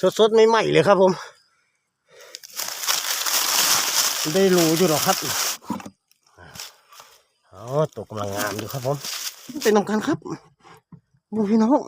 สดๆใหม่ๆเลยครับผม ได้รู้อยู่หรอกครับอ๋อตกกำลังงามอยู่ครับผม เป็นตรงกันครับดูพี่น้อง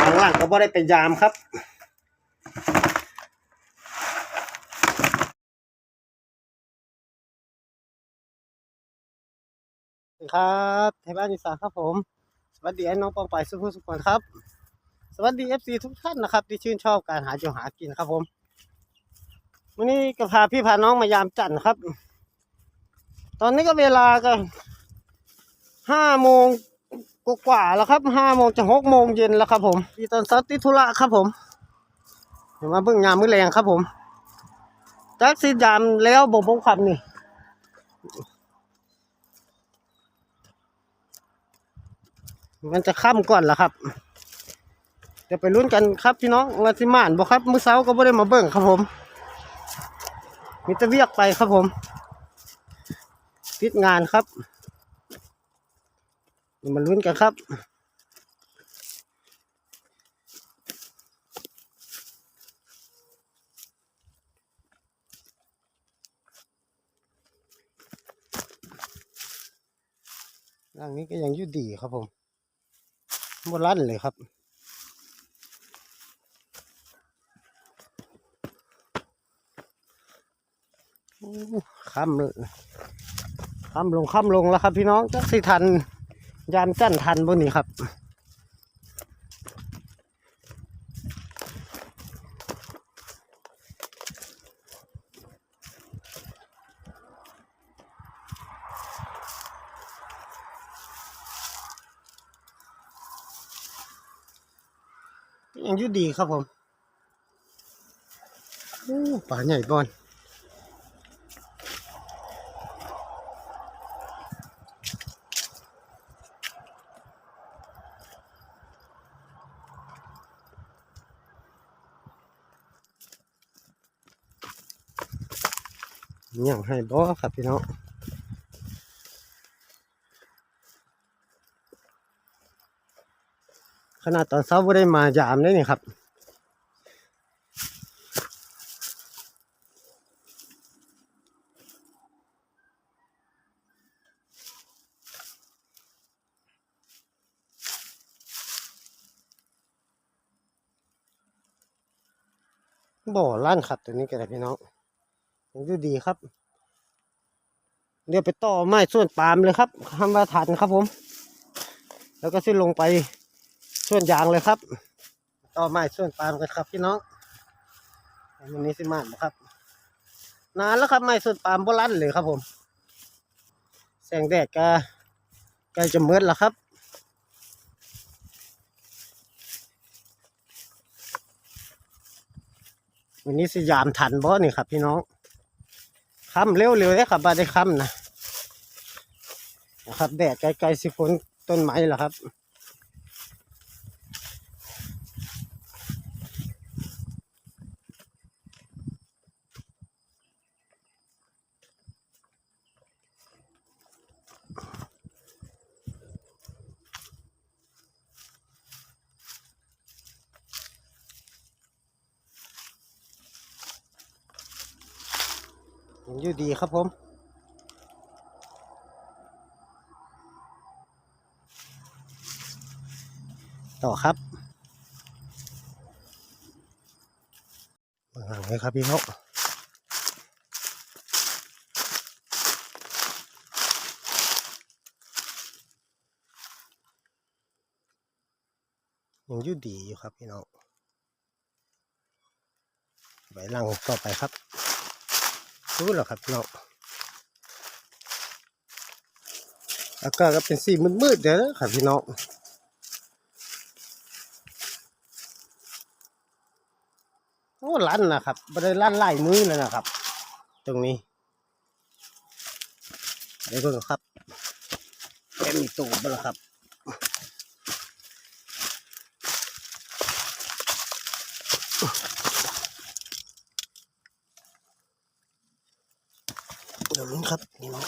ข้างล่างก็บ่ได้เป็นยามครับสวัสดีครับไทยบ้านอีสานครับผม สวัสดีไอ้น้องปองไปสุภุสุขคนครับ สวัสดีเอฟซีทุกท่านนะครับ ที่ชื่นชอบการหาอยู่หากินครับผม วันนี้ก็พาพี่พาน้องมายามจันทร์ครับ ตอนนี้ก็เวลาก็ห้าโมงกว่าแล้วครับห้าโมงจะหกโมงเย็นแล้วครับ ผมที่ตอนซัดติธุระครับผมเดี๋ยวมาเบิ่งยามมื้อแรงครับผมจักสิยามแล้วบ่บ่ขับนี่มันจะค่ำก่อนล่ะครับ เดี๋ยวไปลุ้นกันครับพี่น้องว่าสิม่านบ่ครับมื้อเช้าก็บ่ได้มาเบิ่งครับผม มีต่เวียกไปครับผมติดงานครับมาลุ้นกันครับร่างนี้ก็ยังยู่ดีครับผมบนลั่นเลยครับ ค่ำเลยค่ำลงค่ำลงแล้วครับ พี่น้องจักสิทัน ยามจันทันบนนี้ครับยังยู่ดีครับผมป่าใหญ่บอ นยังให้บอครับพี่น้องขนาดตอนเช้าไม่ได้มายามเลยนี่ครับบ่อลั่นครับตัวนี้ก็ได้พี่น้อง ยังดูดีครับ เดี๋ยวไปต่อไม้ส่วนปาล์มเลยครับทำมาทันครับผม แล้วก็สิ้นลงไปส่วนยางเลยครับ ต่อไม้ส่วนปาล์มกันครับพี่น้องวันนี้สิมานบ่ครับ นานแล้วครับไม้ส่วนปาล์มบ่ลั่นเลยครับผม แสงแดดก็ใกล้จะมืดแล้วครับวันนี้สยามทันบ่นี่ครับพี่น้อง ค่ำเร็วๆเลยครับบาได้ค้ำนะนะครับแดดไกลๆสิฝนต้นไม้เหรอครับ ยังอยู่ดีครับผมต่อครับมาหลังเลยครับพี่น้องยังอยู่ดีอยู่ครับพี่น้องไว้หลังต่อไปครับ รู้แล้วครับพี่น้องอากาศก็เป็นสีมืดๆเดี๋ยวครับพี่น้องโอ้ลั่นนะครับไม่ได้ลั่นไล่มือเลยนะครับ ตรงนี้เดี๋ยวก่อนครับแกมีตูดบ้างครับ ครับนี่นะ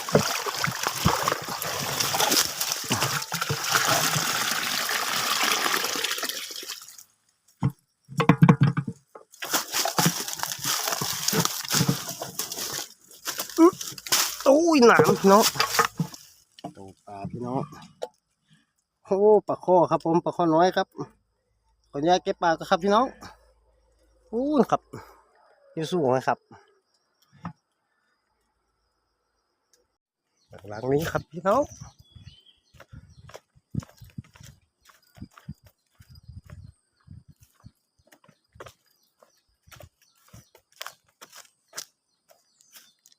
อุ้ยหนามเนาะตกปลาพี่น้องโอ้ปลาข้อครับผมปลาข้อน้อยครับขออนุญาตเก็บปลาก็ครับพี่น้องอู้ครับยิ่งสู้นะครับ หลังนี้ครับพี่น้อง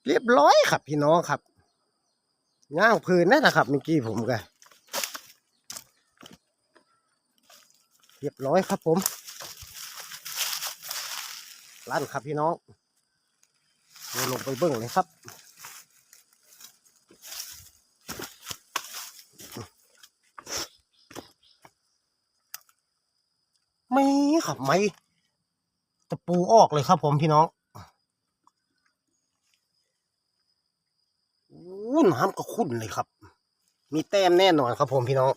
เรียบร้อยครับพี่น้องครับย่างพื้นนั่นนะครับเมื่อกี้ผมก็เรียบร้อยครับผมลั่นครับพี่น้องเดี๋ยวลงไปเบิ้งเลยครับ ไม่ ครับ ไม่ตะปูออกเลยครับ ผมพี่น้องอู้น้ำก็ขุ่นเลยครับ มีแต้มแน่นอนครับ ผมพี่น้อง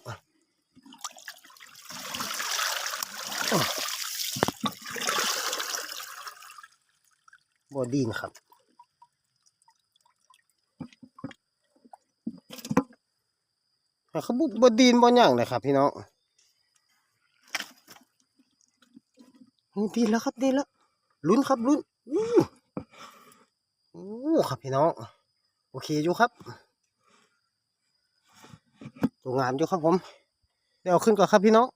บอดีนครับแต่เขาบุบดีนบออย่างเลยครับพี่น้อง ดีแล้วครับดีแล้วลุ้นครับลุ้นอู้อู้ครับพี่น้องโอเคอยู่ครับตัวงามอยู่ครับผมเดี๋ยวขึ้นก่อนครับพี่น้อง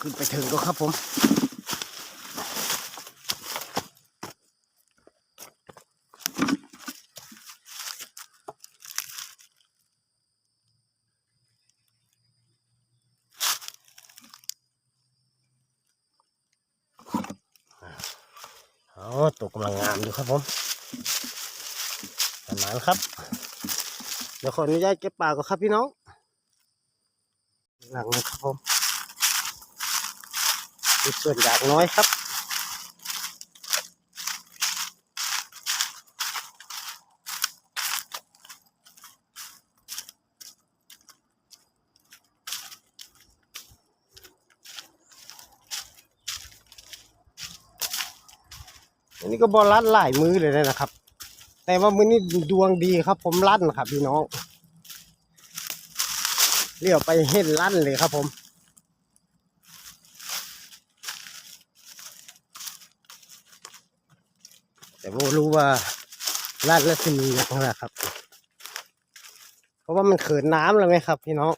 ขึ้นไปถึงก็ครับผมอ๋อ ตัวกำลังงามอยู่ครับผมประมาณครับ เดี๋ยวขออนุญาตเก็บปลาก่อนครับพี่น้อง หลังนะครับผมส่วนอยากน้อยครับ อันนี้ก็บอลลัดหลายมือเลยนะครับ แต่ว่ามือนี้ดวงดีครับ ผมลั่นครับ พี่น้องเลี้ยวไปเห็นลั่นเลยครับ ผมแต่ไม่รู้ว่าลั่นแล้วจะมีอย่างไรครับ เพราะว่ามันเขินน้ำแล้วไหมครับ พี่น้อง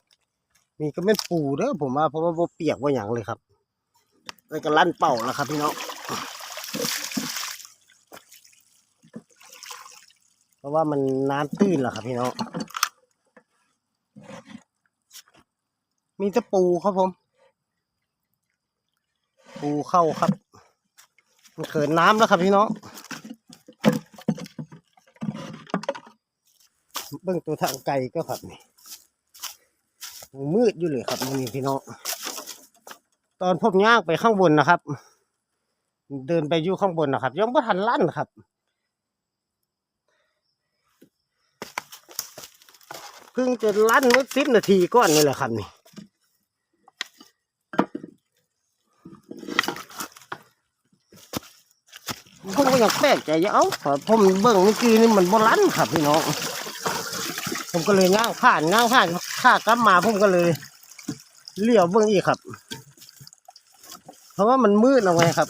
มีก็เป็นปูเด้อผมว่าเพราะว่าบ่เปียกว่าอย่างเลยครับแล้วก็ลั่นเป่าแล้วครับ พี่น้อง เพ ราะว่ามันน้ำตื้นแหละครับพี่น้อง มีตะปูครับผม ปูเข้าครับ มันเขินน้ำแล้วครับพี่น้อง เบื้องตัวทางไกลก็ครับนี่ มืดอยู่เลยครับนี่พี่น้อง ตอนผมย่างไปข้างบนนะครับ เดินไปอยู่ข้างบนนะครับยังไม่ทันลั่นครับ เพิ่งจะลั่นเมื่อสิบนาทีก่อนนี่แหละครับนี่ผมก็ยังแปลกใจอยู่เอ้าพอผมเบิ่งเมื่อกี้นี่มันบลั่นครับพี่น้อง ผมก็เลยย่างผ่านย่างผ่านข้ากลับมาผมก็เลยเลี้ยวเบิ่งอีกครับ เพราะว่ามันมืดเอาไงครับ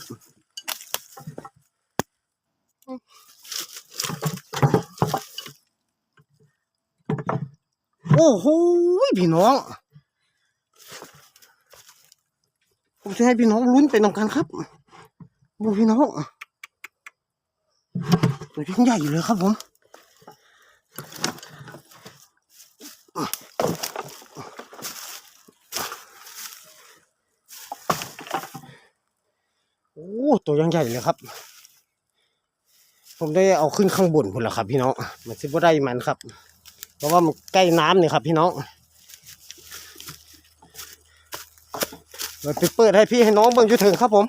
โอ้โหพี่น้องผมจะให้พี่น้องลุ้นไปนำกันครับดูพี่น้องตัวยิ่งใหญ่อยู่เลยครับผมโอ้ตัวยังใหญ่เลยครับ ผมได้เอาขึ้นข้างบนพุ่นแล้วครับ พี่น้องมันซิบ่ได้มันครับ ราะว่ามันใกล้น้ำเนี่ยครับพี่น้องเราไเปิดให้พี่ให้น้องเบิ่งอยู่ถึงครับผม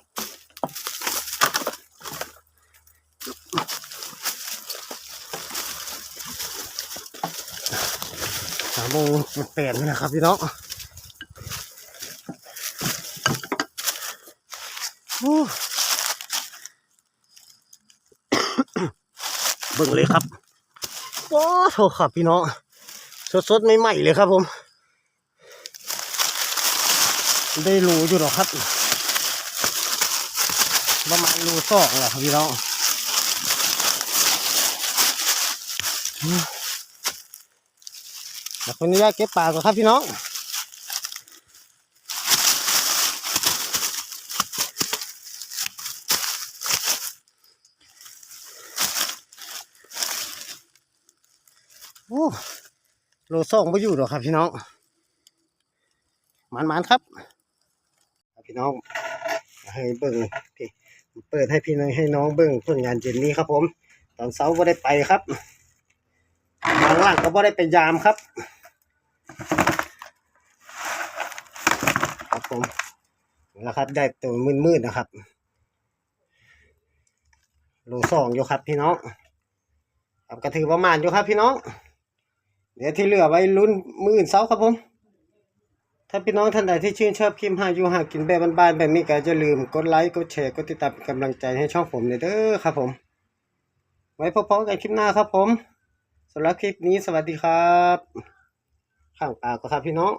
สามโมงเปลี่ยนะครับพี่น้องเบิ่งเลยครับโอ้โหครับพี่น้อง สดๆใหม่ๆเลยครับผม ได้รูอยู่หรอครับ ประมาณรูสองแหละพี่น้องอืมเดี๋ยวคนนี้ยากเก็บปลาก่อนครับพี่น้อง โอ้ โลสองไม่อยู่หรอกครับ พี่น้องมันมันๆครับ พี่น้องให้เบิ่งพี่เปิดให้พี่น้องให้น้องเบิ่งผลงานเย็นนี้ครับ ผม ตอนเช้าก็ได้ไปครับบางหลังก็บ่ได้ไปยามครับครับผมแล้วครับ ได้ตัวมืดๆนะครับโลสองอยู่ครับพี่น้องครับก็ถือประมาณอยู่ครับพี่น้อง เดี๋ยวที่เหลือไว้ลุ้นมืออื่นเซาครับผม ถ้าพี่น้องท่านใดที่ชื่นชอบคลิปหาอยู่หากินแบบบ้านๆแบบนี้ก็จะลืมกดไลค์กดแชร์กดติดตามเป็นกำลังใจให้ช่องผมเลยเด้อครับผม ไว้พบกันคลิปหน้าครับผมสำหรับคลิปนี้สวัสดีครับ ข้างปากก็ครับพี่น้อง